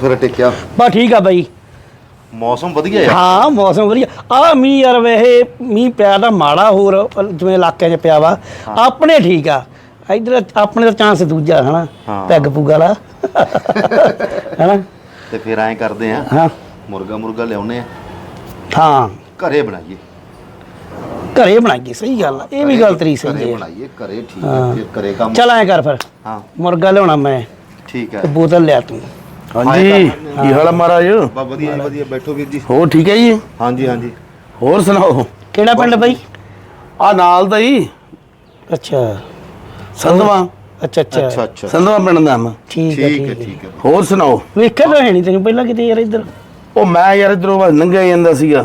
ਫਿਰ ਟਿਕਿਆ। ਬਾ ਠੀਕ ਆ ਬਾਈ। ਮੌਸਮ ਵਧੀਆ ਆ। ਹਾਂ ਮੌਸਮ ਵਧੀਆ। ਆ ਮੀਂਹ ਯਾਰ ਵੇਹੇ ਮੀਂਹ ਪਿਆ ਤਾਂ ਮਾੜਾ ਹੋਰ ਜਿਵੇਂ ਇਲਾਕਿਆਂ 'ਚ ਪਿਆ ਵਾ। ਆਪਣੇ ਠੀਕ ਆ। ਇਧਰ ਆਪਣੇ ਦਾ ਚਾਂਸ ਦੂਜਾ ਹਨਾ। ਪੈਗ ਪੁਗ ਵਾਲਾ। ਹਨਾ? ਤੇ ਫਿਰ ਐਂ ਕਰਦੇ ਆ। ਹਾਂ। ਮੁਰਗਾ ਮੁਰਗਾ ਲਿਆਉਨੇ ਆ। ਹਾਂ। ਘਰੇ ਬਣਾਈਏ। ਘਰੇ ਬਣਾਈਏ ਸਹੀ ਗੱਲ ਆ। ਇਹ ਵੀ ਗੱਲ ਤੇਰੀ ਘਰੇ ਸਹੀ ਹੈ ਬਣਾਈਏ ਘਰੇ ਠੀਕ ਹਾਂ। ਹੈ। ਫਿਰ ਘਰੇ ਕੰਮ ਚੱਲ ਐ ਕਰ ਫਿਰ। ਹਾਂ। ਮੁਰਗਾ ਲਿਆਉਣਾ ਮੈਂ। ਠੀਕ ਹੈ ਤੇ ਬੋਤਲ ਲਿਆ ਤੂੰ। ਹਾਂਜੀ। ਕੀ ਹਾਲ ਆ ਮਹਾਰਾਜ? ਬਾ ਵਧੀਆ ਜੀ, ਵਧੀਆ ਬੈਠੋ ਵੀਰ ਜੀ। ਹੋਰ ਠੀਕ ਹੈ ਜੀ? ਹਾਂਜੀ ਹਾਂਜੀ। ਹੋਰ ਸੁਣਾਓ? ਕਿਹੜਾ ਪਿੰਡ ਬਾਈ? ਆ ਨਾਲ ਦਾ ਹੀ ਅੱਛਾ। ਸੰਧਵਾ। ਅੱਛਾ ਅੱਛਾ। ਅੱਛਾ ਅੱਛਾ। ਸੰਧਵਾ ਪਿੰਡ ਦਾ ਮੈਂ ਠੀਕ ਹੈ ਠੀਕ ਹੈ ਠੀਕ ਹੈ। ਠੀਕ ਹੈ। ਹੋਰ ਸੁਣਾਓ? ਵੇਖਿਆ ਤਾਂ ਹੈ ਨਹੀਂ ਤੈਨੂੰ ਪਹਿਲਾਂ ਕਿਤੇ ਯਾਰ ਇੱਧਰ। ਉਹ ਮੈਂ ਯਾਰ ਇਧਰੋਂ ਬਸ ਲੰਘਿਆ ਜਾਂਦਾ ਸੀਗਾ।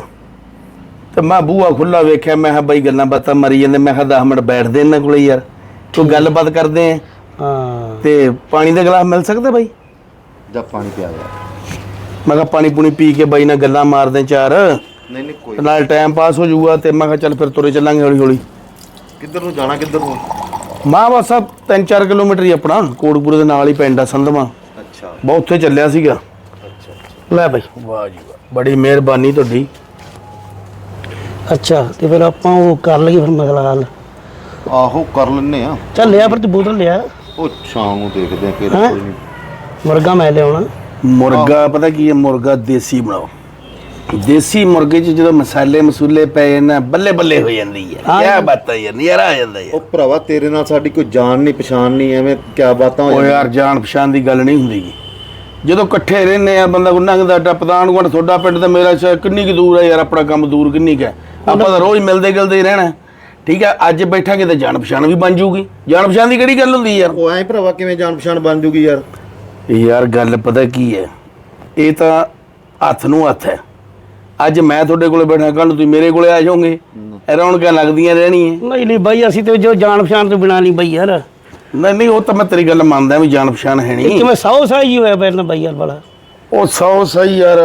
ਤੇ ਮੈਂ ਬੂਹਾ ਖੁੱਲਾ ਵੇਖਿਆ ਮੈਂ ਕਿਹਾ ਬਾਈ ਗੱਲਾਂ ਬਾਤਾਂ ਮਰੀ ਜਾਂਦੇ ਮੈਂ ਕਿਹਾ 10 ਮਿੰਟ ਬੈਠਦੇ ਇਹਨਾਂ ਕੋਲੇ ਯਾਰ। ਕੋਈ ਗੱਲਬਾਤ ਕਰਦੇ ਆ। ਹਾਂ। ਤੇ ਪਾਣੀ ਦਾ ਗਲਾਸ ਮਿਲ ਸਕਦਾ ਬਾਈ? ਜਾਂ ਪਾਣੀ ਪਿਆ ਗਿਆ ਮੈਂ ਕਿਹਾ ਪਾਣੀ ਪੂਣੀ ਪੀ ਕੇ ਬਾਈ ਨਾਲ ਗੱਲਾਂ ਮਾਰਦੇ ਚਾਰ। ਨਹੀਂ ਨਹੀਂ ਕੋਈ ਤੇ ਨਾਲ ਟਾਈਮ ਪਾਸ ਹੋ ਜਾਊਗਾ ਤੇ ਮੈਂ ਕਿਹਾ ਚੱਲ ਫਿਰ ਤੁਰੇ ਚੱਲਾਂਗੇ ਹੌਲੀ ਹੌਲੀ ਕਿੱਧਰ ਨੂੰ ਜਾਣਾ ਕਿੱਧਰ ਨੂੰ? ਮਾਂ ਬਸ ਆ 3-4 ਕਿਲੋਮੀਟਰ ਹੀ ਆਪਣਾ ਕੋਟਪੁਰੇ ਦੇ ਨਾਲ ਹੀ ਪਿੰਡ ਆ ਸੰਧਵਾ ਅੱਛਾ। ਬਹੁਤ ਉੱਥੇ ਚੱਲਿਆ ਸੀਗਾ। ਅੱਛਾ ਲੈ ਬਾਈ। ਵਾਹ ਜੀ ਵਾਹ। ਬੜੀ ਮਿਹਰਬਾਨੀ ਤੁਹਾਡੀ। ਅੱਛਾ ਤੇ ਫਿਰ ਆਪਾਂ ਉਹ ਕਰ ਲਈਏ ਫਿਰ ਮਸਲਾ ਹੱਲ। ਆਹੋ ਕਰ ਲੈਨੇ ਆ ਚੱਲ ਲਿਆ ਫਿਰ ਤੂੰ ਬੋਤਲ ਲਿਆ। ਉਹ ਸ਼ਾਮ ਨੂੰ ਦੇਖਦੇ ਆ ਕਿਹੜਾ ਹੈਂ? ਕੋਈ ਨਹੀਂ। ਮੁਰਗਾ ਮੈਂ ਲਿਆਉਣਾ। ਮੁਰਗਾ ਪਤਾ ਕੀ ਹੈ? ਮੁਰਗਾ ਦੇਸੀ ਬਣਾਓ। ਦੇਸੀ ਮੁਰਗੇ 'ਚ ਜਦੋਂ ਮਸਾਲੇ ਮਸੂਲੇ ਪਏ ਨਾ ਬੱਲੇ ਬੱਲੇ ਹੋ ਜਾਂਦੀ ਹੈ। ਹਾਂ। ਕੀ ਬਾਤ ਹੈ ਯਾਰ ਨਜ਼ਾਰਾ ਆ ਜਾਂਦਾ ਯਾਰ। ਉਹ ਭਰਾਵਾ ਤੇਰੇ ਨਾਲ ਸਾਡੀ ਕੋਈ ਜਾਣ ਨਹੀਂ ਪਛਾਣ ਨਹੀਂ ਐਵੇਂ ਕਿਆ ਬਾਤਾਂ ਹੋ ਓ ਯਾਰ ਜਾਣ ਪਛਾਣ ਦੀ ਗੱਲ ਨਹੀਂ ਹੁੰਦੀ। ਜਦੋਂ ਇਕੱਠੇ ਰਹਿੰਦੇ ਆ ਬੰਦਾ ਕੋ ਲੰਘਦਾ ਟੱਪਦਾ ਆਂਢ ਤੁਹਾਡਾ ਪਿੰਡ ਤੇ ਮੇਰਾ ਸ਼ਹਿਰ ਕਿੰਨੀ ਕੁ ਦੂਰ ਹੈ ਯਾਰ ਆਪਣਾ ਕੰਮ ਦੂਰ ਕਿੰਨੀ ਕੁ ਹੈ? ਆਪਾਂ ਤਾਂ ਰੋਜ਼ ਮਿਲਦੇ ਗਿਲਦੇ ਹੀ ਰਹਿਣਾ। ਠੀਕ ਹੈ ਅੱਜ ਬੈਠਾਂਗੇ ਤਾਂ ਜਾਣ ਪਛਾਣ ਵੀ ਬਣ ਜੂਗੀ। ਜਾਣ ਪਛਾਣ ਦੀ ਕਿਹੜੀ ਗੱਲ ਹੁੰਦੀ ਯਾਰ? ਉਹ ਐਂ ਭਰਾਵਾ ਕਿਵੇਂ ਜਾਣ ਪਛਾਣ ਬਣ ਜੂਗੀ ਯਾਰ? ਯਾਰ ਗੱਲ ਪਤਾ ਕੀ ਹੈ? ਇਹ ਤਾਂ ਹੱਥ ਨੂੰ ਹੱਥ ਹੈ। ਅੱਜ ਮੈਂ ਤੁਹਾਡੇ ਕੋਲੇ ਬੈਠਾ ਕੱਲ ਨੂੰ ਤੁਸੀਂ ਮੇਰੇ ਕੋਲੇ ਆ ਜਾਓਗੇ। ਇਹ ਰੌਣਕਾਂ ਲੱਗਦੀਆਂ ਰਹਿਣੀਆਂ। ਨਹੀਂ ਨਹੀਂ ਬਾਈ ਅਸੀਂ ਤੇ ਜੋ ਜਾਣ ਪਛਾਣ ਤੋਂ ਬਿਨਾ ਨਹੀਂ ਬਾਈ ਯਾਰ। ਨਹੀਂ ਨਹੀਂ ਉਹ ਤਾਂ ਮੈਂ ਤੇਰੀ ਗੱਲ ਮੰਨਦਾ ਵੀ ਜਾਣ ਪਛਾਣ ਹੈ ਨਹੀਂ। ਕਿਵੇਂ ਸੌ ਸਾਈ ਹੋਇਆ ਨਾ ਬਾਈ ਯਾਰ ਬੜਾ ਉਹ ਸੌ ਸਹੀ ਯਾਰ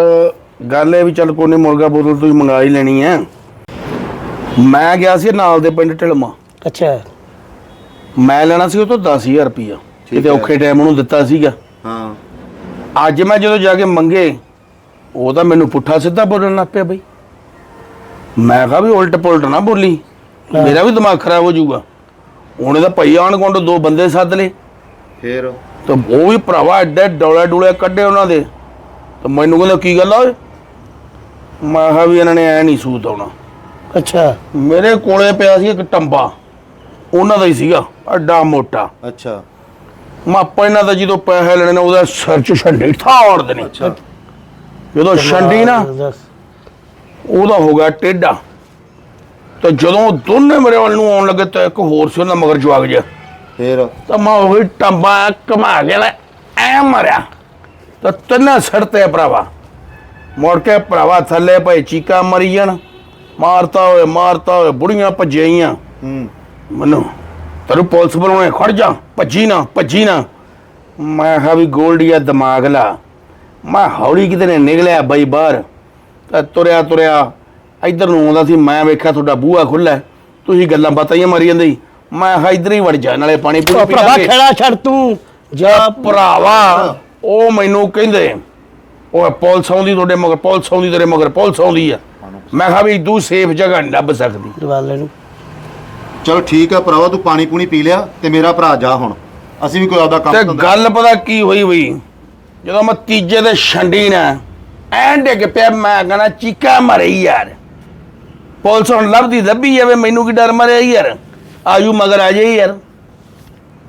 ਗੱਲ ਇਹ ਵੀ ਚੱਲ ਕੋਈ ਨਹੀਂ ਮੁਰਗਾ ਬੋਤਲ ਤੁਸੀਂ ਮੰਗਾ ਹੀ ਲੈਣੀ ਹੈ। ਮੈਂ ਗਿਆ ਸੀ ਨਾਲ ਦੇ ਪਿੰਡ ਢਿਲਮਾ। ਅੱਛਾ। ਮੈਂ ਲੈਣਾ ਸੀ ਉਹ ਤੋਂ 10000 ਰੁਪਈਆ ਕਿਤੇ ਹੈ। ਔਖੇ ਟਾਈਮ ਉਹਨੂੰ ਦਿੱਤਾ ਸੀਗਾ। ਹਾਂ। ਅੱਜ ਮੈਂ ਜਦੋਂ ਜਾ ਕੇ ਮੰਗੇ ਉਹ ਤਾਂ ਮੈਨੂੰ ਪੁੱਠਾ ਸਿੱਧਾ ਬੋਲਣ ਲੱਗ ਪਿਆ ਬਈ। ਮੈਂ ਕਿਹਾ ਵੀ ਉਲਟ ਪੁਲਟ ਨਾ ਬੋਲੀ ਮੇਰਾ ਵੀ ਦਿਮਾਗ ਖਰਾਬ ਹੋ ਜਾਊਗਾ। ਉਹਨੇ ਤਾਂ ਭਈ ਆਣ ਕੋਲ ਦੋ ਬੰਦੇ ਸੱਦ ਲਏ। ਫੇਰ? ਤੇ ਉਹ ਵੀ ਭਰਾਵਾ ਐਡੇ ਡੋਲੇ ਡੂਲੇ ਕੱਢੇ ਉਹਨਾਂ ਦੇ। ਤੇ ਮੈਨੂੰ ਕਹਿੰਦਾ ਕੀ ਗੱਲ ਆ ਓਏ? ਮੈਂ ਕਿਹਾ ਵੀ ਇਹਨਾਂ ਨੇ ਐ ਨਹੀਂ ਸੂਤ ਆਉਣਾ। ਅੱਛਾ। ਮੇਰੇ ਕੋਲੇ ਪਿਆ ਸੀ ਇੱਕ ਟੰਬਾ। ਉਹਨਾਂ ਦਾ ਹੀ ਸੀਗਾ ਐਡਾ ਮੋਟਾ। ਅੱਛਾ। ਮੈਂ ਆਪਾਂ ਇਹਨਾਂ ਦਾ ਜਦੋਂ ਪੈਸੇ ਲੈਣੇ ਨੇ ਉਹਦਾ ਸਿਰ ਚ ਛੰਡੀ ਦੇਣੀ। ਅੱਛਾ। ਜਦੋਂ ਛੰਡੀ ਨਾ। ਉਹਦਾ ਹੋ ਗਿਆ ਟੇਢਾ। ਤੇ ਜਦੋਂ ਦੋਨੇ ਮੇਰੇ ਵੱਲ ਨੂੰ ਆਉਣ ਲੱਗੇ ਤਾਂ ਇੱਕ ਹੋਰ ਸੀ ਉਹਨਾਂ ਮਗਰ ਜਵਾਗ ਜਿਹਾ। ਫੇਰ? ਤਾਂ ਮੈਂ ਉਹ ਟੰਬਾ ਕਮਾ ਕੇ ਲੈ ਐ ਮਰਿਆ। ਤਾਂ ਤਿੰਨੇ ਸੜਤੇ ਭਰਾਵਾ। ਮੁੜ ਕੇ ਭਰਾਵਾ ਥੱਲੇ ਪਏ ਚੀਕਾਂ ਮਰੀ ਜਾਣ। ਮਾਰਤਾ ਹੋਏ ਮਾਰਤਾ ਹੋਏ ਬੁੜੀਆਂ ਭੱਜੀਆਂ ਹੂੰ। ਮੈਨੂੰ ਤੈਨੂੰ ਪੁਲਿਸ ਬੁਲਾਉਣੇ ਖੜ ਜਾ। ਭੱਜੀ ਨਾ ਭੱਜੀ ਨਾ। ਮੈਂ ਕਿਹਾ ਵੀ ਗੋਲਡੀਆ ਦਿਮਾਗ ਲਾ। ਮੈਂ ਹੌਲੀ ਕਿਤੇ ਨੇ ਨਿਕਲਿਆ ਬਈ ਬਾਹਰ। ਤਾਂ ਤੁਰਿਆ ਤੁਰਿਆ ਇੱਧਰ ਨੂੰ ਆਉਂਦਾ ਸੀ ਮੈਂ ਵੇਖਿਆ ਤੁਹਾਡਾ ਬੂਹਾ ਖੁੱਲਾ ਤੁਸੀਂ ਗੱਲਾਂ ਬਾਤਾਂ ਹੀ ਮਾਰੀ ਜਾਂਦੇ ਸੀ। ਮੈਂ ਕਿਹਾ ਇੱਧਰ ਹੀ ਵੜ ਜਾ ਨਾਲੇ ਪਾਣੀ ਪੂਣੀ ਪੀ ਭਰਾਵਾ ਲਾਂਗੇ। ਖੇੜਾ ਛੱਡ ਤੂੰ। ਜਾ ਭਰਾਵਾ ਉਹ ਮੈਨੂੰ ਕਹਿੰਦੇ ਉਹ ਪੁਲਿਸ ਆਉਂਦੀ ਤੁਹਾਡੇ ਮਗਰ ਪੁਲਿਸ ਆਉਂਦੀ ਤੇਰੇ ਮਗਰ ਪੁਲਿਸ ਆਉਂਦੀ ਆ। ਮੈਂ ਕਿਹਾ ਵੀ ਤੂੰ ਸੇਫ ਜਗ੍ਹਾ ਨਹੀਂ ਲੱਭ ਸਕਦੀ। ਦਵਾਲੇ ਨੂੰ। ਚਲੋ ਠੀਕ ਹੈ ਭਰਾਵਾ ਤੂੰ ਪਾਣੀ ਪੂਣੀ ਪੀ ਲਿਆ ਤੇ ਮੇਰਾ ਭਰਾ ਜਾ ਹੁਣ। ਅਸੀਂ ਵੀ ਕੋਈ ਆਪਦਾ ਕੰਮ ਤੇ ਧੰਦਾ- ਗੱਲ ਪਤਾ ਕੀ ਹੋਈ ਹੋਈ ਜਦੋਂ ਮੈਂ ਤੀਜੇ ਦੇ ਛੰਡੀ ਨਾ ਐਂ ਡਿੱਗ ਪਿਆ ਮੈਂ ਕਹਿੰਦਾ ਚੀਕਾ ਮਰੇ ਯਾਰ। ਪੁਲਿਸ ਹੁਣ ਲੱਭਦੀ ਲੱਭੀ ਜਾਵੇ ਮੈਨੂੰ ਕੀ ਡਰ ਮਰਿਆ ਯਾਰ? ਆਜੂ ਮਗਰ ਆ ਜਾਈ ਯਾਰ।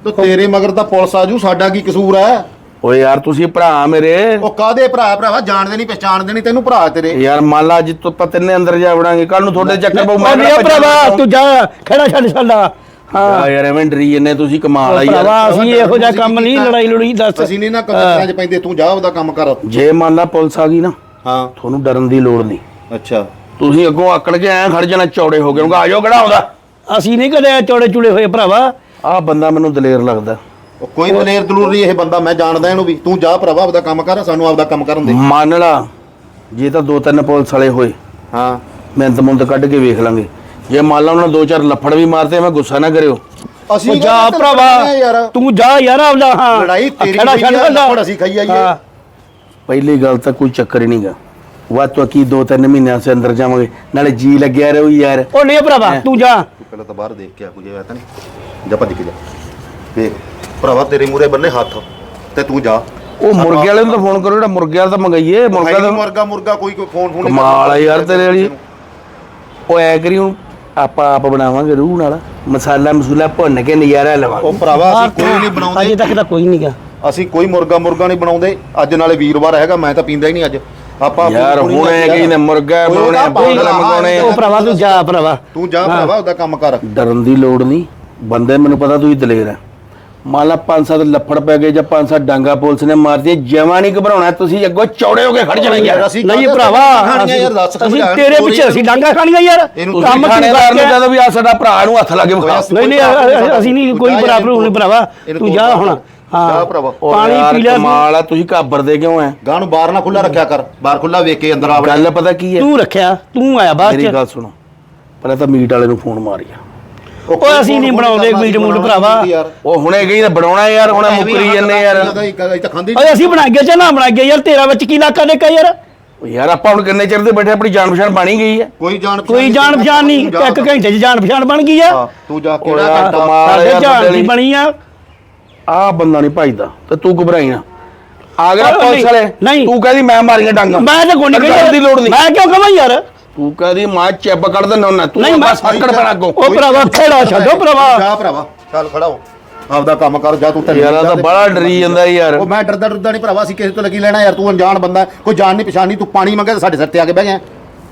ਤੇ ਤੇਰੇ ਮਗਰ ਤਾਂ ਪੁਲਿਸ ਆਜੂ ਸਾਡਾ ਕੀ ਕਸੂਰ ਹੈ ਓਏ ਯਾਰ ਤੁਸੀਂ ਭਰਾ ਮੇਰੇ। ਉਹ ਕਾਦੇ ਭਰਾ ਭਰਾਵਾ? ਜਾਣਦੇ ਨਹੀਂ ਪਛਾਣਦੇ ਨਹੀਂ ਤੈਨੂੰ ਭਰਾ ਤੇਰੇ। ਯਾਰ ਮੰਨ ਲਾ ਅੱਜ ਤੋਂ ਆਪਾਂ ਤਿੰਨੇ ਅੰਦਰ ਜਾ ਵੜਾਂਗੇ। ਕੱਲ ਨੂੰ ਤੁਹਾਡੇ ਚੱਕਰ ਪਊ ਉਹ ਨਹੀਂ ਭਰਾਵਾ ਤੂੰ ਜਾ ਖੇੜਾ ਛੱਡ ਸਾਡਾ। ਹਾਂ। ਯਾਰ ਐਵੇਂ ਡਰੀ ਜੰਨੇ ਤੁਸੀਂ ਕਮਾਲ ਆ ਯਾਰ। ਭਰਾਵਾ ਅਸੀਂ ਇਹੋ ਜਿਹਾ ਕੰਮ ਨਹੀਂ? ਲੜਾਈ ਲੜੀ ਦੱਸ। ਅਸੀਂ ਨਹੀਂ ਨਾ ਕੰਨਾਂ 'ਚ ਪੈਂਦੇ ਤੂੰ ਜਾ ਉਹਦਾ ਕੰਮ ਕਰ। ਜੇ ਮੰਨ ਲਾ ਪੁਲਿਸ ਆ ਗਈ ਨਾ ਹਾਂ। ਤੁਹਾਨੂੰ ਡਰਨ ਦੀ ਲੋੜ ਨਹੀਂ। ਅੱਛਾ। ਤੁਸੀਂ ਅੱਗੋਂ ਆਕੜ ਕੇ ਐਂ ਖੜ ਜਾਣਾ ਚੌੜੇ ਹੋ ਗਏ ਆਜੋ ਕਿਹੜਾ ਆਉਂਦਾ? ਅਸੀਂ ਨਹੀਂ ਕਦੇ ਚੌੜੇ ਚੁੜੇ ਹੋਏ ਭਰਾਵਾ। ਆਹ ਬੰਦਾ ਮੈਨੂੰ ਦਲੇਰ ਲੱਗਦਾ। ਉਹ ਕੋਈ ਦਲੇਰ ਦਲੂਰ ਨਹੀਂ ਇਹ ਬੰਦਾ ਮੈਂ ਜਾਣਦਾ ਇਹਨੂੰ ਵੀ। ਤੂੰ ਜਾ ਭਰਾਵਾ ਆਪਦਾ ਕੰਮ ਕਰ ਸਾਨੂੰ ਆਪਦਾ ਕੰਮ ਕਰਨ ਦੇ। ਮੰਨ ਲਾ ਜੇ ਤਾਂ ਦੋ ਤਿੰਨ ਪੁਲਿਸ ਵਾਲੇ ਹੋਏ। ਹਾਂ। ਮਿਹਨਤ ਮੁੰਦ ਕੱਢ ਕੇ ਵੇਖ ਲਾਂਗੇ। ਜੇ ਮੰਨ ਲਾ ਉਹਨਾਂ ਦੋ ਚਾਰ ਲੱਫੜ ਵੀ ਮਾਰਤੇ ਮੈਂ ਗੁੱਸਾ ਨਾ ਕਰਿਓ। ਅਸੀਂ ਜਾ ਭਰਾਵਾ ਤੂੰ ਜਾ ਯਾਰ ਆਪਦਾ ਹਾਂ। ਲੜਾਈ ਤੇਰੀ ਛੱਡ ਅਸੀਂ ਖਾਈ ਆਈਏ। ਪਹਿਲੀ ਗੱਲ ਤਾਂ ਕੋਈ ਚੱਕਰ ਹੀ ਨਹੀਂਗਾ। ਵਾ ਤੋ ਕੀ ਦੋ ਤਿੰਨ ਮਹੀਨਿਆਂ ਸੇ ਅੰਦਰ ਜਾਵਾਂਗੇ। ਨਾਲੇ ਜੀ ਲੱਗਿਆ ਰਹੂ ਯਾਰ। ਉਹ ਨਹੀਂ ਭਰਾਵਾ ਤੂੰ ਜਾ। ਪਹਿਲਾਂ ਤਾਂ ਬਾਹਰ ਦੇਖ ਕੇ ਆ ਕੁਝ ਹੋਇਆ ਤਾਂ ਨਹੀਂ। ਜਾ ਭੱਜ ਕੇ ਜਾ। ਵੇਖ। ਭਰਾਵਾ ਤੇਰੇ ਮੂਰੇ ਬੰਨੇ ਹੱਥ ਤੇ ਤੂੰ ਜਾ। ਉਹ ਮੁਰਗੇ ਵਾਲੇ ਨੂੰ ਤਾਂ ਫੋਨ ਕਰੋ ਜਿਹੜਾ ਮੁਰਗੇ ਵਾਲਾ ਤਾਂ ਮੰਗਾਈਏ ਮੁਰਗਾ ਮੁਰਗਾ ਤਾਂ ਮੁਰਗਾ ਮੁਰਗਾ ਕੋਈ ਕੋਈ ਫੋਨ ਫੋਨ ਕਮਾਲ ਆ ਯਾਰ ਤੇਰੇ ਵਾਲੀ। ਉਹ ਐ ਕਰੀ ਹੁਣ ਆਪਾਂ ਆਪ ਬਣਾਵਾਂਗੇ ਰੂਹ ਨਾਲ ਮਸਾਲਾ ਮਸੂਲਾ ਭੁੰਨ ਕੇ ਨਜ਼ਾਰਾ ਲਵਾਂਗੇ। ਉਹ ਭਰਾਵਾ ਅਸੀਂ ਕੋਈ ਨਹੀਂ ਅਜੇ ਬਣਾਉਂਦੇ ਤੱਕ ਤਾਂ ਕੋਈ ਨਹੀਂ ਗਾ। ਅਸੀਂ ਕੋਈ ਮੁਰਗਾ ਮੁਰਗਾ ਨਹੀਂ ਬਣਾਉਂਦੇ। ਅੱਜ ਨਾਲੇ ਵੀਰਵਾਰ ਹੈਗਾ ਮੈਂ ਤਾਂ ਪੀਂਦਾ ਹੀ ਨਹੀਂ ਅੱਜ। ਆਪਾਂ ਯਾਰ ਹੁਣ ਐ। ਕਹੀ ਨੇ ਮੁਰਗਾ ਬਣਾਉਣੇ ਪਾਗਲ ਮੰਗਾਉਣੇ ਉਹ ਭਰਾਵਾ ਤੂੰ ਜਾ ਭਰਾਵਾ। ਤੂੰ ਜਾ ਭਰਾਵਾ ਉਹਦਾ ਕੰਮ ਕਰ। ਡਰਨ ਦੀ ਲੋੜ ਨਹੀਂ। ਬੰਦੇ ਮੈਨੂੰ ਪਤਾ ਤੂੰ ਹੀ ਦਲੇਰ ਹੈ ਮੰਨ ਲਾ ਪੰਜ ਸੱਤ ਲੱਫੜ ਪੈ ਗਏ ਜਾਂ ਪੰਜ ਸੱਤ ਡਾਂਗਾ ਪੁਲਿਸ ਨੇ ਮਾਰਤੀ ਜਮਾ ਨਹੀਂ ਘਬਰਾਉਣਾ ਤੁਸੀਂ ਅੱਗੋਂ ਚੌੜੇ ਹੋ ਕੇ ਖੜ ਜਾਣਾ ਯਾਰ। ਅਸੀਂ ਨਹੀਂ ਭਰਾਵਾ ਖਾਣੀਆਂ ਯਾਰ ਦੱਸ ਅਸੀਂ। ਤੇਰੇ ਪਿੱਛੇ ਅਸੀਂ ਡਾਂਗਾ ਖਾਣੀਆਂ ਯਾਰ। ਇਹਨੂੰ ਕੰਮ ਤੂੰ ਥਾਣੇਦਾਰ ਨੂੰ ਕਰਕੇ- ਕਹਿੰਦਾ ਵੀ ਆ ਸਾਡਾ ਭਰਾ ਨੂੰ ਹੱਥ ਲਾ ਕੇ ਵਿਖਾ ਨਹੀਂ ਨਹੀਂ ਅ- ਅਸੀਂ ਨਹੀਂ ਕੋਈ ਬਰਾਬਰ ਹੋਣੇ ਭਰਾਵਾ। ਤੂੰ ਜਾ ਹੁਣ। ਜਾ ਹਾਂ। ਭਰਾਵਾ। ਉਹ ਪਾਣੀ ਯਾਰ ਪੀ ਲਿਆ ਤੂੰ। ਕਮਾਲ ਆ ਤੁਸੀਂ ਘਾਬਰਦੇ ਕਿਉਂ ਐ? ਗਾਂ ਨੂੰ ਬਾਹਰ ਨਾ ਖੁੱਲਾ ਰੱਖਿਆ ਕਰ। ਬਾਹਰ ਖੁੱਲਾ ਵੇਖ ਕੇ ਅੰਦਰ ਆਵੜ ਗੱਲ ਪਤਾ ਕੀ ਹੈ ਤੂੰ ਰੱਖਿਆ ਤੂੰ ਆਇਆ ਬਾਅਦ ਮੇਰੀ ਚ। ਗੱਲ ਸੁਣੋ। ਪਹਿਲਾਂ ਤਾਂ ਮੀਟ ਵਾਲੇ ਨੂੰ ਫੋਨ ਮਾਰਿਆ। ਓਏ ਅਸੀਂ ਨਹੀਂ ਬਣਾਉਂਦੇ ਮੀਟ ਮੂਟ ਭਰਾਵਾ। ਉਹ ਹੁਣੇ ਗਈ ਤਾਂ ਬਣਾਉਣਾ ਯਾਰ ਹੁਣੇ ਮੁੱਕਰੀ ਜੰਨੇ ਯਾਰ। ਓਏ ਅਸੀਂ ਬਣਾ ਕੇ ਜਾਂ ਨਾ ਬਣਾ ਕੇ ਯਾਰ ਤੇਰਾ ਵਿੱਚ ਕੀ ਇਲਾਕਾ ਦੇਖਾ ਯਾਰ? ਉਹ ਯਾਰ ਆਪਾਂ ਹੁਣ ਕਿੰਨੇ ਚਿਰ ਦੇ ਬੈਠੇ ਆਪਣੀ ਜਾਣ ਪਛਾਣ ਬਣੀ ਗਈ ਹੈ ਕੋਈ ਜਾਣ ਕੋਈ ਜਾਣ ਪਛਾਣ ਨਹੀਂ ਇੱਕ ਘੰਟੇ 'ਚ ਜਾਣ ਪਛਾਣ ਬਣ ਗਈ ਆ। ਤੂੰ ਜਾ ਉਹ ਕਮਾਲ ਸਾਡੇ ਜਾਣ ਦੀ ਬੰਦੇ ਬਣੀ ਆ। ਆ ਬੰਦਾ ਨਹੀਂ ਭਜਦਾ ਤੇ ਤੂੰ ਘਬਰਾਈ ਨਾ। ਆ ਗਿਆ ਪੁਲਿਸ ਵਾਲੇ। ਨਹੀਂ। ਤੂੰ ਕਹਿੰਦੀ ਮੈਂ ਮਾਰੀਆਂ ਡਾਂਗਾ। ਮੈਂ ਤਾਂ ਕੋਈ ਨਹੀਂ ਡਰਨ ਦੀ ਲੋੜ ਨਹੀਂ। ਮੈਂ ਕਿਉਂ ਕਹਾਂ ਯਾਰ? ਤੂੰ ਕਹਿੰਦੀ ਮਾਂ ਚੈਪ ਕੱਢ ਦਿੰਦਾ ਹੁੰਦਾ ਤੂੰ ਨਹੀਂ, ਮੈਂ- ਬਸ ਫੱਕੜ ਪੈਣਾ ਅੱਗੋਂ ਉਹ ਭਰਾਵਾ ਖੇੜਾ ਛੱਡੋ ਭਰਾਵਾ। ਜਾ ਭਰਾਵਾ ਚੱਲ ਖੜਾ ਹੋ। ਆਪਦਾ ਕੰਮ ਕਰ ਜਾ ਤੂੰ ਤੇ ਯਾਰ ਆ ਤਾਂ ਬੜਾ ਡਰੀ ਜਾਂਦਾ ਯਾਰ। ਉਹ ਮੈਂ ਡਰਦਾ ਡਰਦਾ ਨਹੀਂ ਭਰਾਵਾ ਅਸੀਂ ਕਿਸੇ ਤੋਂ ਲੱਗੀ ਲੈਣਾ ਯਾਰ ਤੂੰ ਅਣਜਾਣ ਬੰਦਾ ਹੈ, ਕੋਈ ਜਾਣ ਨਹੀਂ ਪਛਾਣ ਨਹੀਂ ਤੂੰ ਪਾਣੀ ਮੰਗਿਆ ਤੇ ਸਾਡੇ ਸਿਰ ਤੇ ਆ ਕੇ ਬਹਿ ਗਿਆ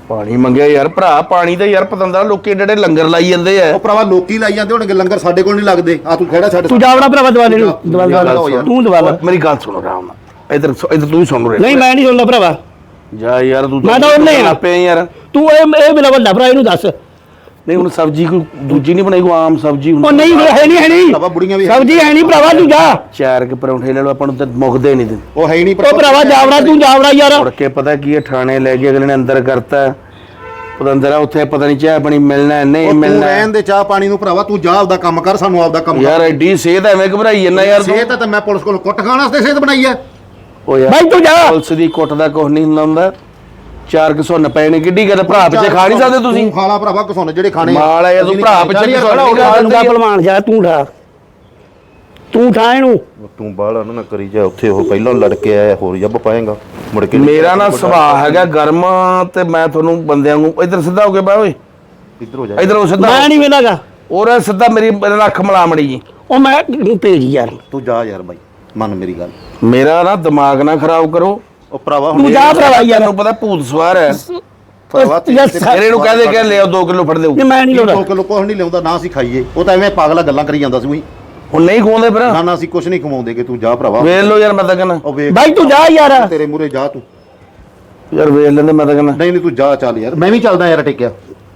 ਪਾਣੀ ਮੰਗਿਆ ਯਾਰ ਭਰਾ ਪਾਣੀ ਤਾਂ ਯਾਰ ਪਤੰਦਰਾ ਲੋਕੀ ਏਡੇ ਏਡੇ ਲੰਗਰ ਲਾਈ ਜਾਂਦੇ ਆ। ਉਹ ਭਰਾਵਾ ਲੋਕੀ ਲਾਈ ਜਾਂਦੇ ਹੋਣਗੇ ਲੰਗਰ ਸਾਡੇ ਕੋਲ ਨਹੀਂ ਲੱਗਦੇ। ਆ ਤੂੰ ਖੇੜਾ ਛੱਡ। ਤੂੰ ਜਾਵੜਾ ਭਰਾਵਾ ਦਵਾਲੇ ਨੂੰ। ਦਵਾਲੇ ਦਵਾਲੇ ਹੋ। ਤੂੰ ਦਵਾਲਾ। ਮੇਰੀ ਗੱਲ ਸੁਣੋ ਆਰਾਮ ਨਾਲ। ਇਧਰ ਇਧਰ ਤੂੰ ਵੀ ਸੁਣ ਰਿਹਾ ਨਹੀਂ ਮੈਂ ਨਹੀਂ ਸੁਣਦਾ ਭਰਾਵਾ। ਜਾ ਯਾਰ ਤੂੰ ਮੈਂ ਤਾਂ ਉਹਨੇ ਆ। ਆਪੇ ਯਾਰ। ਤੂੰ ਇਹ ਇਹ ਮੇਰਾ ਵੱਡਾ ਭਰਾ ਇਹਨੂੰ ਦੱਸ। ਨਹੀਂ ਹੁਣ ਸਬਜੀ ਕੋਈ ਦੂਜੀ ਨਹੀਂ ਬਣਾਈ ਕੋਈ ਆਮ ਸਬਜੀ ਉਹ ਨਹੀਂ ਹੈ ਨਹੀਂ ਹੈ ਨਹੀਂ। ਭਰਾਵਾ ਬੁੜੀਆਂ ਵੀ ਸਬਜ਼ੀ ਹੈ ਨਹੀਂ ਭਰਾਵਾ ਤੂੰ ਜਾ। ਚਾਰ ਕੇ ਪਰੌਂਠੇ ਲੈ ਲਓ ਆਪਾਂ ਨੂੰ ਤਾਂ ਮੁੱਕਦੇ ਨਹੀਂ ਦਿੰਦੇ ਉਹ ਹੈ ਹੀ ਨਹੀਂ ਉਹ ਭਰਾਵਾ। ਜਾਵੜਾ ਤੂੰ ਜਾਵੜਾ ਯਾਰ। ਮੁੜ ਕੇ ਪਤਾ ਕੀ ਹੈ ਥਾਣੇ ਲੈ ਕੇ ਅਗਲੇ ਨੇ ਅੰਦਰ ਕਰਤਾ। ਪਤੰਦਰਾ ਉੱਥੇ ਪਤਾ ਨਹੀਂ ਚਾਹ ਬਣੀ ਮਿਲਣਾ ਨਹੀਂ ਤੂੰ ਮਿਲਣਾ। ਰਹਿਣ ਦੇ ਚਾਹ ਪਾਣੀ ਨੂੰ ਭਰਾਵਾ ਤੂੰ ਜਾ ਆਪਦਾ ਕੰਮ ਕਰ ਸਾਨੂੰ ਆਪਦਾ ਕੰਮ ਯਾਰ ਐਡੀ ਸਿਹਤ ਐਵੇਂ ਘਬਰਾਈ ਜਾਂਦਾ ਯਾਰ ਤੂੰ। ਸਿਹਤ ਤਾਂ ਮੈਂ ਪੁਲਿਸ ਕੋਲ ਕੁੱਟ ਖਾਣ ਵਾਸਤੇ ਸਿਹਤ ਬਣਾਈ ਹੈ। ਉਹ ਯਾਰ ਬਾਈ ਤੂੰ ਜਾ। ਪੁਲਿਸ ਦੀ ਕੁੱਟ ਦਾ ਕੁਝ ਨਹੀਂ ਹੁੰਦਾ ਹੁੰਦਾ। ਚਾਰ ਕਿ ਸੁੰਨ ਪਏ ਨੇ ਕਿੱਡੀ ਗੱਲ ਭਰਾ ਪਿੱਛੇ ਖਾ ਨਹੀਂ ਸਕਦੇ ਤੁਸੀਂ? ਤੂੰ ਖਾ ਲਾ ਭਰਾਵਾ ਕਸੋਨ ਜਿਹੜੇ ਖਾਣੇ ਮਾਲ ਆ ਯਾਰ, ਤੂੰ ਭਰਾ ਪਿੱਛੇ ਚੱਲ ਖੜਾ ਹੋ ਗਿਆ। ਤੂੰ ਭਲਵਾਨ ਜਾ ਤੂੰ ਠਾ ਤੂੰ ਠਾ ਇਹਨੂੰ। ਤੂੰ ਬਾਹਲਾ ਨਾ ਕਰੀ ਜਾ ਉੱਥੇ ਉਹ ਪਹਿਲਾਂ ਲੜ ਕੇ ਆਇਆ ਹੋਰ ਜੱਬ ਪਾਏਗਾ। ਮੁੜ ਕੇ ਮੇਰਾ ਨਾ ਸੁਭਾਅ ਹੈਗਾ ਗਰਮ ਤੇ ਮੈਂ ਤੁਹਾਨੂੰ ਬੰਦਿਆਂ ਨੂੰ ਇੱਧਰ ਸਿੱਧਾ ਹੋ ਕੇ ਬਾ ਓਏ। ਇੱਧਰ ਹੋ ਜਾ। ਇੱਧਰ ਹੋ ਸਿੱਧਾ। ਮੈਂ ਨਹੀਂ ਵੇਲਾਗਾ। ਔਰ ਸਿੱਧਾ ਮੇਰੀ ਮੇਰੇ ਨਾਲ ਅੱਖ ਮਿਲਾ ਮੜੀ ਜੀ। ਉਹ ਮੈਂ ਭੇਜ ਯਾਰ। ਤੂੰ ਜਾ ਯਾਰ ਬਾਈ ਮੰਨ ਮੇਰੀ ਗੱਲ। ਮੇਰਾ ਨਾ ਦਿਮਾਗ ਨਾ ਖਰਾਬ ਕਰੋ। ਉਹ ਭਰਾਵਾ ਤੂੰ ਹੁਣ ਜਾ ਭਰਾਵਾ ਯਾਰ। ਤੈਨੂੰ ਪਤਾ ਭੂਤ ਸਵਾਰ ਹੈ। ਭਰਾਵਾ ਯਾਰ ਤੇ- ਸਾ- ਮੇਰੇ ਨੂੰ ਕਹਦੇ ਕਿ ਲਿਓ 2 ਕਿਲੋ ਫੜ ਦੇਊ ਨਹੀਂ ਮੈਂ ਨਹੀਂ ਲੋੜਾ ਕਿਲੋ ਕੁਛ ਨਹੀਂ ਲਿਆਉਂਦਾ ਨਾ ਅਸੀਂ ਖਾਈਏ। ਉਹ ਤਾਂ ਐਵੇਂ ਪਾਗਲਾ ਗੱਲਾਂ ਕਰੀ ਜਾਂਦਾ ਸੀ ਉਹੀ। ਹੁਣ ਨਹੀਂ ਖਵਾਉਂਦੇ ਫਿਰ? ਨਾ ਨਾ ਅਸੀਂ ਕੁਛ ਨਹੀਂ ਖਵਾਉਂਦੇ ਕਿ ਤੂੰ ਜਾ ਭਰਾਵਾ। ਵੇਖ ਲਓ ਯਾਰ ਮੈਂ ਤਾਂ ਕਹਿੰਦਾ ਉਹ ਵੇਖ। ਬਾਈ ਤੂੰ ਜਾ ਯਾਰ। ਤੇਰੇ ਮੂਰੇ ਜਾ ਤੂੰ। ਯਾਰ ਵੇਖ ਲੈਂਦੇ ਮੈਂ ਤਾਂ ਕਹਿੰਦਾ ਨਹੀਂ ਨਹੀਂ ਤੂੰ ਜਾ ਚੱਲ ਯਾਰ। ਮੈਂ ਵੀ ਚੱਲਦਾ ਯਾਰ ਟਿਕਿਆ।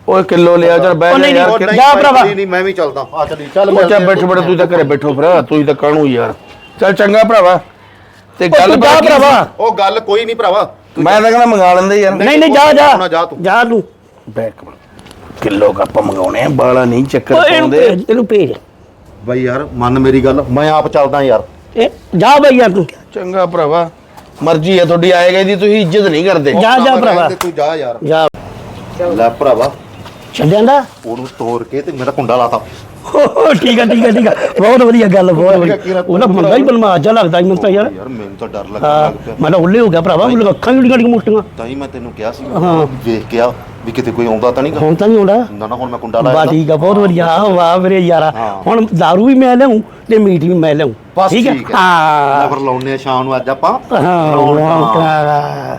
ਓਏ ਕਿਲੋ ਲਿਆ ਚਲ ਉਹ ਬਹਿ ਜਾ ਨਹੀਂ, ਯਾਰ। ਕਿ- ਜਾ ਭਰਾਵਾ। ਨਹੀਂ ਨਹੀਂ ਮੈਂ ਵੀ ਚੱਲਦਾ। ਆ ਚੱਲੀ ਚੱਲ ਉਹ ਬੈਠੋ ਬੈਠੋ ਤੂੰ ਤਾਂ ਘਰੇ ਬੈਠੋ ਫਿਰ ਤੂੰ ਤਾਂ ਕਾਣੂ ਯਾਰ। ਚੱਲ ਚੰਗਾ ਭਰਾਵਾ। ਤੇ ਉਹ ਗੱਲ ਤੂੰ ਜਾ ਪਤਾ ਕੀ ਸੀ? ਭਰਾਵਾ ਉਹ ਗੱਲ ਕੋਈ ਨਹੀਂ ਭਰਾਵਾ। ਮੈਂ ਤਾਂ ਕਹਿੰਦਾ ਮੰਗਾ ਲੈਂਦੇ ਯਾਰ। ਨਹੀਂ ਨਹੀਂ ਜਾ ਜਾ। ਜਾ ਤੂੰ। ਜਾ ਤੂੰ। ਬੈਕ ਕਿਲੋ ਕੱਪ ਮੰਗਾਉਣੇ ਆ ਬਾਲਾ ਨਹੀਂ ਚੱਕਰ ਇਹਨੂੰ ਪਾਉਂਦੇ। ਭੇਜ ਇਹਨੂੰ ਭੇਜ। ਬਾਈ ਯਾਰ ਮੰਨ ਮੇਰੀ ਗੱਲ ਮੈਂ ਆਪ ਚੱਲਦਾ ਯਾਰ। ਇਹ ਜਾ ਬਈ ਯਾਰ ਤੂੰ। ਚੰਗਾ ਭਰਾਵਾ ਮਰਜ਼ੀ ਹੈ ਤੁਹਾਡੀ ਆਏਗਾ ਦੀ ਤੁਸੀਂ ਇੱਜ਼ਤ ਨਹੀਂ ਕਰਦੇ। ਜਾ ਜਾ ਭਰਾਵਾ ਤੇ ਤੂੰ ਜਾ ਯਾਰ। ਜਾ। ਲੈ ਭਰਾਵਾ। ਛੱਡਿਆਂ ਦਾ ਉਹਨੂੰ ਤੋੜ ਕੇ ਤੇ ਮੇਰਾ ਕੁੰਡਾ ਲਾਤਾ। ਠੀਕ ਆ ਠੀਕ ਆ ਠੀਕ ਆ। ਬਹੁਤ ਵਧੀਆ ਗੱਲ ਬਹੁਤ ਵਧੀਆ। ਉਹਦਾ ਮੁੰਡਾ ਹੀ ਬਲਮਾਜ ਲੱਗਦਾ ਮੈਨੂੰ ਤਾਂ ਯਾਰ। ਯਾਰ ਮੈਨੂੰ ਤਾਂ ਡਰ ਲੱਗਣ ਹਾਂ ਮੈਂ ਤਾਂ ਉੱਲੇ ਹੋ ਗਿਆ ਭਰਾਵਾ ਉਹ ਅੱਖਾਂ ਜਿਹੜੀਆਂ ਜਿਹੜੀਆਂ ਮੋਟੀਆਂ। ਤਾਂ ਹੀ ਮੈਂ ਤੈਨੂੰ ਕਿਹਾ ਸੀ ਹਾਂ। ਵੇਖ ਕੇ ਆ ਵੀ ਕਿਤੇ ਕੋਈ ਆਉਂਦਾ ਤਾਂ ਨਹੀਂ ਹੁਣ ਤਾਂ ਨਹੀਂ ਆਉਂਦਾ। ਨਾ ਨਾ ਹੁਣ ਮੈਂ ਕੁੰਡਾ ਬਾ ਲਾਇਆ ਠੀਕ ਆ ਬਹੁਤ ਵਧੀਆ। ਵਾਹ ਮੇਰੇ ਯਾਰਾ। ਹਾਂ। ਹੁਣ दारू ਵੀ ਮੈਂ ਲਿਆਉਂ ਤੇ ਮੀਟ ਵੀ ਮੈਂ ਲਿਆਉਂ ਬਸ ਠੀਕ ਹੈ ਹੈ ਹਾਂ। ਲੈ ਫਿਰ ਲਾਉਨੇ ਆ ਸ਼ਾਮ ਨੂੰ ਅੱਜ ਆਪਾਂ। ਹਾਂ ਰੌਣਕਾਂ। ਹਾਂ।